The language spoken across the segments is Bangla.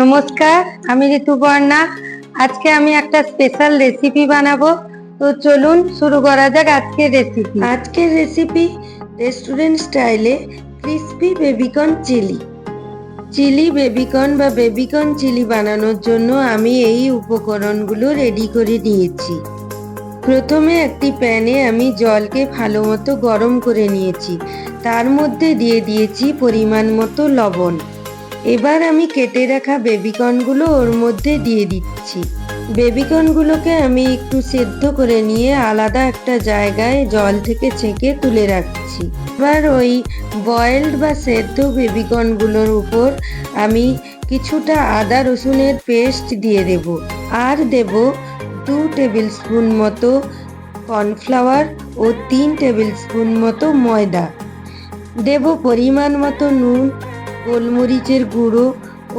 নমস্কার, আমি ঋতুপর্ণা আজকে আমি একটা স্পেশাল রেসিপি বানাবো। তো চলুন শুরু করা যাক আজকের রেসিপি আজকের রেসিপি রেস্টুরেন্ট স্টাইলে crispy baby corn chilli chilli baby corn বা বেবিকর্ন চিলি বানানোর জন্য আমি এই উপকরণগুলো রেডি করে নিয়েছি। প্রথমে একটি প্যানে আমি জলকে ভালো মতো গরম করে নিয়েছি। তার মধ্যে দিয়ে দিয়েছি পরিমাণ মতো লবণ। এবার আমি কেটে রাখা বেবিকর্নগুলো ওর মধ্যে দিয়ে দিচ্ছি। বেবিকর্নগুলোকে আমি একটু সেদ্ধ করে নিয়ে আলাদা একটা জায়গায় জল থেকে ছেঁকে তুলে রাখছি। এবার ওই বয়েলড বা সেদ্ধ বেবিকর্নগুলোর উপর আমি কিছুটা আদা রসুনের পেস্ট দিয়ে দেব। আর দেব দু টেবিল স্পুন মতো কর্নফ্লাওয়ার ও তিন টেবিল স্পুন মতো ময়দা। দেব পরিমাণ মতো নুন গোলমরিচের গুঁড়ো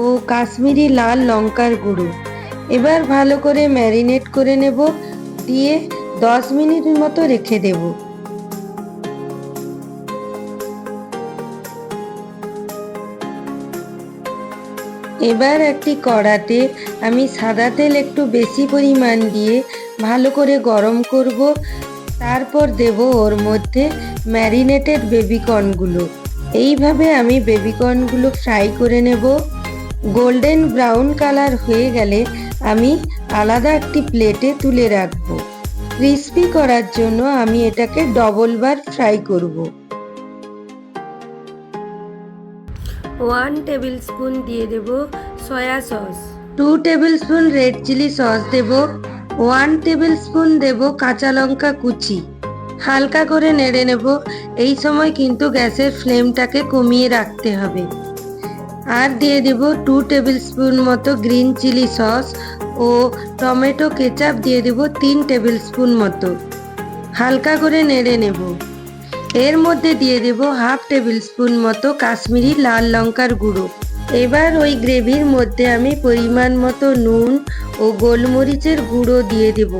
ও কাশ্মীরি লাল লঙ্কার গুঁড়ো। এবার ভালো করে ম্যারিনেট করে নেব, দিয়ে দশ মিনিট মতো রেখে দেব। এবার একটি কড়াতে আমি সাদা তেল একটু বেশি পরিমাণ দিয়ে ভালো করে গরম করব। তারপর দেব ওর মধ্যে ম্যারিনেটেড বেবিকর্নগুলো এইভাবে আমি বেবিকর্নগুলো ফ্রাই করে নেব। গোল্ডেন ব্রাউন কালার হয়ে গেলে আমি আলাদা একটি প্লেটে তুলে রাখব। ক্রিস্পি করার জন্য আমি এটাকে ডবল বার ফ্রাই করব। ওয়ান টেবিল স্পুন দিয়ে দেব soya sauce. Two tablespoon red chilli sauce দেব। ওয়ান টেবিল স্পুন দেব কাঁচা লঙ্কা কুচি। হালকা করে নেড়ে নেব। এই সময় কিন্তু গ্যাসের ফ্লেমটাকে কমিয়ে রাখতে হবে। আর দিয়ে দেব টু টেবিল স্পুন মতো গ্রিন চিলি সস ও টমেটো কেচাপ দিয়ে দেব তিন টেবিল স্পুন মতো। হালকা করে নেড়ে নেব। এর মধ্যে দিয়ে দেব হাফ টেবিল স্পুন মতো কাশ্মীরি লাল লঙ্কার গুঁড়ো। এবার ওই গ্রেভির মধ্যে আমি পরিমাণ মতো নুন ও গোলমরিচের গুঁড়ো দিয়ে দেব।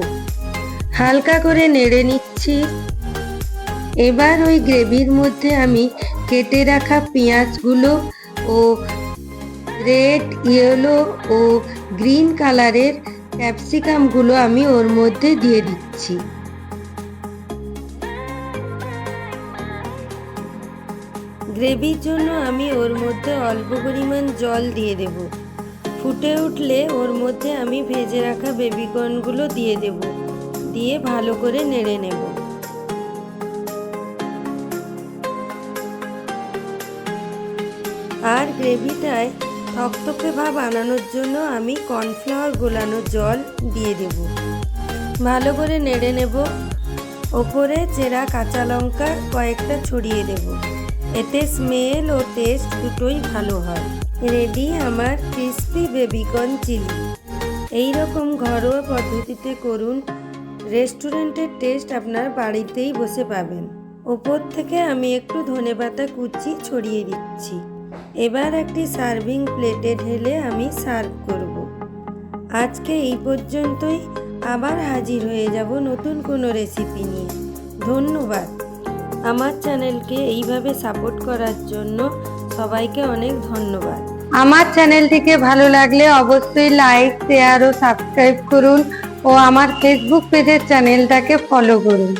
হালকা করে নেড়ে নিচ্ছি। এবার ওই গ্রেভির মধ্যে আমি কেটে রাখা পেঁয়াজগুলো ও রেড, ইয়েলো ও গ্রিন কালারের ক্যাপসিকামগুলো আমি ওর মধ্যে দিয়ে দিচ্ছি। গ্রেভির জন্য আমি ওর মধ্যে অল্প পরিমাণ জল দিয়ে দেব। ফুটে উঠলে ওর মধ্যে আমি ভেজে রাখা বেবিকর্নগুলো দিয়ে দেব। দিয়ে ভালো করে নেড়ে নেব। আর গ্রেভিটায় থকথকে ভাব আনানোর জন্য আমি কর্নফ্লাওয়ার গোলানো জল দিয়ে দেব। ভালো করে নেড়ে নেব। ওপরে চেরা কাঁচা লঙ্কা কয়েকটা ছড়িয়ে দেব। এতে স্মেল ও টেস্ট দুটোই ভালো হয়। রেডি আমার ক্রিসপি বেবিকর্ন চিলি এই রকম ঘরোয়া পদ্ধতিতে করুন। রেস্টুরেন্টের টেস্ট আপনার বাড়িতেই বসে পাবেন। ওপর থেকে আমি একটু ধনেপাতা কুচি ছড়িয়ে দিচ্ছি। এবার একটি সার্ভিং প্লেটে ঢেলে আমি সার্ভ করব। আজকে এই পর্যন্তই। আবার হাজির হয়ে যাব নতুন কোনো রেসিপি নিয়ে। ধন্যবাদ। আমার চ্যানেলকে এইভাবে সাপোর্ট করার জন্য সবাইকে অনেক ধন্যবাদ। আমার চ্যানেলটিকে ভালো লাগলে অবশ্যই লাইক শেয়ার ও সাবস্ক্রাইব করুন ও আমার ফেসবুক পেজের চ্যানেলটাকে ফলো করুন।